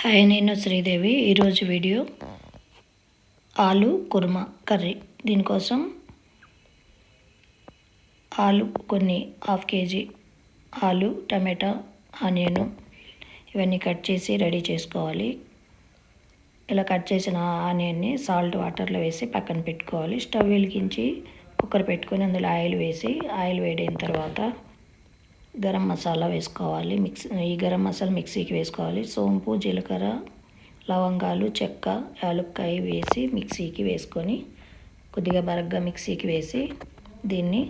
Hi నేను శ్రీదేవి. ఈరోజు video ఆలు కుర్మా కర్రీ. దీనికోసం ఆలు కొన్ని హాఫ్ కేజీ ఆలు టమాటా ఆనియన్ ఇవన్నీ కట్ చేసి రెడీ చేసుకోవాలి. ఇలా కట్ చేసిన ఆనియన్ని సాల్ట్ వాటర్లో వేసి పక్కన పెట్టుకోవాలి. స్టవ్ వెలిగించి కుక్కర్ పెట్టుకొని అందులో ఆయిల్ వేసి ఆయిల్ వేడైన తర్వాత గరం మసాలా వేసుకోవాలి. మిక్స్ ఈ గరం మసాలా మిక్సీకి వేసుకోవాలి. సోంపు జీలకర్ర లవంగాలు చెక్క యాలక్కాయ వేసి మిక్సీకి వేసుకొని కొద్దిగా బరగ్గా మిక్సీకి వేసి దీన్ని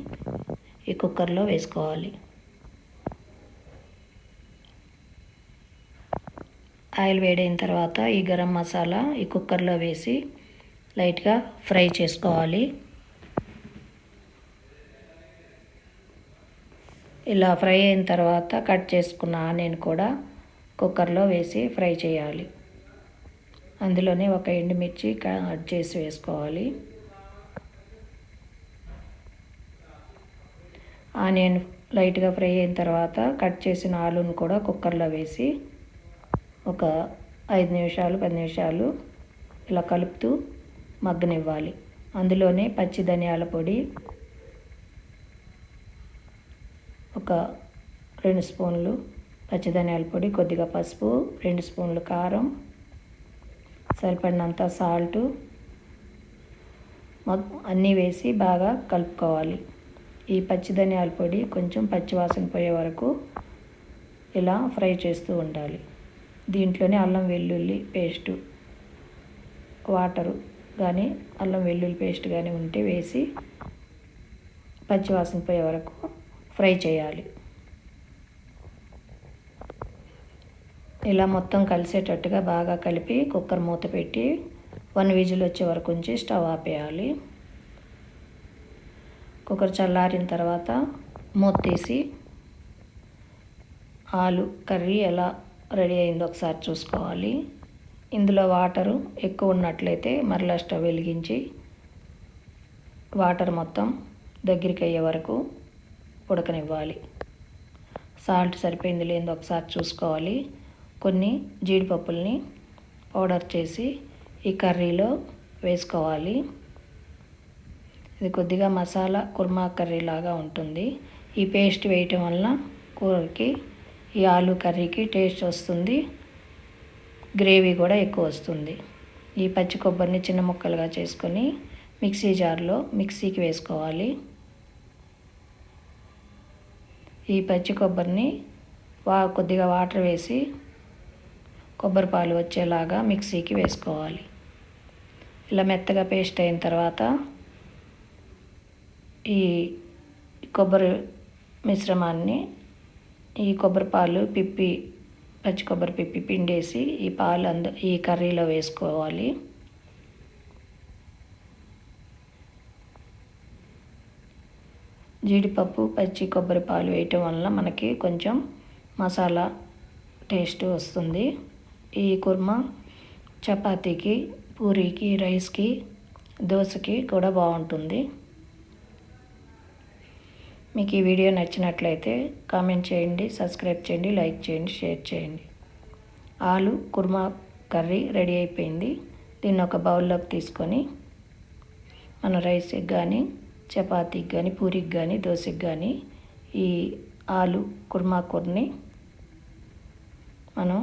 ఈ కుక్కర్లో వేసుకోవాలి. ఆయిల్ వేడైన తర్వాత ఈ గరం మసాలా ఈ కుక్కర్లో వేసి లైట్గా ఫ్రై చేసుకోవాలి. ఇలా ఫ్రై అయిన తర్వాత కట్ చేసుకున్న ఆనియన్ కూడా కుక్కర్లో వేసి ఫ్రై చేయాలి. అందులోనే ఒక ఎండుమిర్చి కట్ చేసి వేసుకోవాలి. ఆనియన్ లైట్గా ఫ్రై అయిన తర్వాత కట్ చేసిన ఆలును కూడా కుక్కర్లో వేసి ఒక ఐదు నిమిషాలు పది నిమిషాలు ఇలా కలుపుతూ మగ్గనివ్వాలి. అందులోనే పచ్చి ధనియాల పొడి ఒక రెండు స్పూన్లు పచ్చి ధనియాల పొడి కొద్దిగా పసుపు రెండు స్పూన్లు కారం సరిపడినంత సాల్టు. అన్నీ వేసి బాగా కలుపుకోవాలి. ఈ పచ్చి ధనియాల పొడి కొంచెం పచ్చివాసన పోయే వరకు ఇలా ఫ్రై చేస్తూ ఉండాలి. దీంట్లోనే అల్లం వెల్లుల్లి పేస్టు వాటరు కానీ అల్లం వెల్లుల్లి పేస్ట్ కానీ ఉంటే వేసి పచ్చివాసన పోయే వరకు ఫ్రై చేయాలి. ఇలా మొత్తం కలిసేటట్టుగా బాగా కలిపి కుక్కర్ మూత పెట్టి వన్ విజిల్ వచ్చే వరకు ఉంచి స్టవ్ ఆపేయాలి. కుక్కర్ చల్లారిన తర్వాత మూత తీసి ఆలు కర్రీ ఎలా రెడీ అయిందో ఒకసారి చూసుకోవాలి. ఇందులో వాటరు ఎక్కువ ఉన్నట్లయితే మరలా స్టవ్ వెలిగించి వాటర్ మొత్తం దగ్గరికి అయ్యే వరకు ఉడకనివ్వాలి. సాల్ట్ సరిపోయింది లేదో ఒకసారి చూసుకోవాలి. కొన్ని జీడిపప్పుల్ని పౌడర్ చేసి ఈ కర్రీలో వేసుకోవాలి. ఇది కొద్దిగా మసాలా కుర్మా కర్రీ లాగా ఉంటుంది. ఈ పేస్ట్ వేయటం వలన కూరకి ఈ ఆలు కర్రీకి టేస్ట్ వస్తుంది. గ్రేవీ కూడా ఎక్కువ వస్తుంది. ఈ పచ్చి కొబ్బరిని చిన్న ముక్కలుగా చేసుకొని మిక్సీ జార్లో మిక్సీకి వేసుకోవాలి. ఈ పచ్చి కొబ్బరిని వా కొద్దిగా వాటర్ వేసి కొబ్బరి పాలు వచ్చేలాగా మిక్సీకి వేసుకోవాలి. ఇలా మెత్తగా పేస్ట్ అయిన తర్వాత ఈ కొబ్బరి మిశ్రమాన్ని ఈ కొబ్బరి పాలు పిప్పి పచ్చి కొబ్బరి పిప్పి పిండేసి ఈ పాలు అందు ఈ కర్రీలో వేసుకోవాలి. జీడిపప్పు పచ్చి కొబ్బరి పాలు వేయటం వల్ల మనకి కొంచెం మసాలా టేస్ట్ వస్తుంది. ఈ కుర్మా చపాతీకి పూరీకి రైస్కి దోశకి కూడా బాగుంటుంది. మీకు ఈ వీడియో నచ్చినట్లయితే కామెంట్ చేయండి సబ్స్క్రైబ్ చేయండి లైక్ చేయండి షేర్ చేయండి. ఆలు కుర్మా కర్రీ రెడీ అయిపోయింది. దీన్ని ఒక బౌల్లోకి తీసుకొని మన రైస్కి కానీ చపాతీకి కానీ పూరికి కానీ దోశకి కానీ ఈ ఆలు కుర్మా కూరని మనం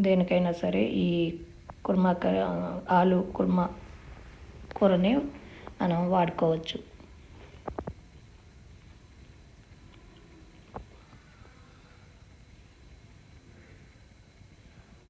దేనికైనా సరే ఈ కుర్మా ఆలు కుర్మా కూరని మనం వాడుకోవచ్చు.